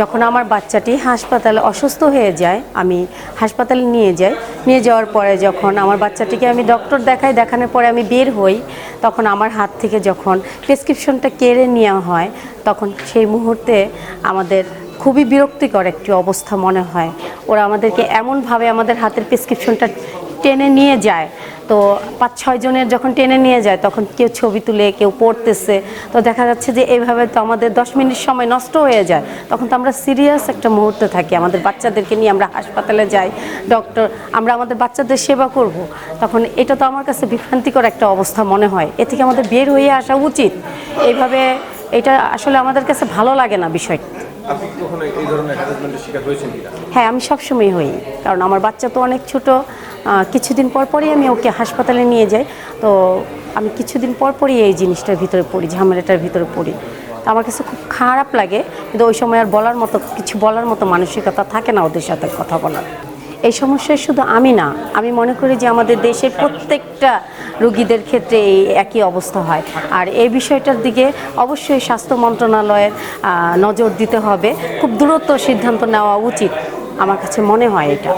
যখন আমার বাচ্চাটি হাসপাতালে অসুস্থ হয়ে যায়, আমি হাসপাতালে নিয়ে যাই। নিয়ে যাওয়ার পরে যখন আমার বাচ্চাটিকে আমি ডক্টর দেখাই, দেখানোর পরে আমি বের হই, তখন আমার হাত থেকে যখন প্রেসক্রিপশনটা কেড়ে নেওয়া হয়, তখন সেই মুহূর্তে আমাদের খুবই বিরক্তিকর একটি অবস্থা মনে হয়। ওরা আমাদেরকে এমনভাবে আমাদের হাতের প্রেসক্রিপশনটা টেনে নিয়ে যায়। তো পাঁচ ছয় জনের যখন টেনে নিয়ে যায় তখন কেউ ছবি তুলে কেউ পড়তেছে। তো দেখা যাচ্ছে যে এইভাবে তো আমাদের দশ মিনিট সময় নষ্ট হয়ে যায়। তখন তো আমরা সিরিয়াস একটা মুহূর্তে থাকি। আমাদের বাচ্চাদেরকে নিয়ে আমরা হাসপাতালে যাই ডক্টর আমরা আমাদের বাচ্চাদের সেবা করব। তখন এটা তো আমার কাছে বিভ্রান্তিকর একটা অবস্থা মনে হয়। এ থেকে আমাদের বের হয়ে আসা উচিত। এইভাবে এটা আসলে আমাদের কাছে ভালো লাগে না বিষয়টা হ্যাঁ আমি সবসময় হই। কারণ আমার বাচ্চা তো অনেক ছোট। কিছুদিন পর পরই আমি ওকে হাসপাতালে নিয়ে যাই। তো আমি কিছুদিন পর পরই এই জিনিসটার ভিতরে পড়ি, ঝামেলাটার ভিতরে পড়ি। তো আমার কাছে খুব খারাপ লাগে, কিন্তু ওই সময় আর বলার মতো, কিছু বলার মতো মানসিকতা থাকে না ওদের সাথে কথা বলার। এই সমস্যায় শুধু আমি না, আমি মনে করি যে আমাদের দেশের প্রত্যেকটা রুগীদের ক্ষেত্রে এই একই অবস্থা হয়। আর এই বিষয়টার দিকে অবশ্যই স্বাস্থ্য মন্ত্রণালয়ের নজর দিতে হবে। খুব দ্রুত সিদ্ধান্ত নেওয়া উচিত, আমার কাছে মনে হয় এটা।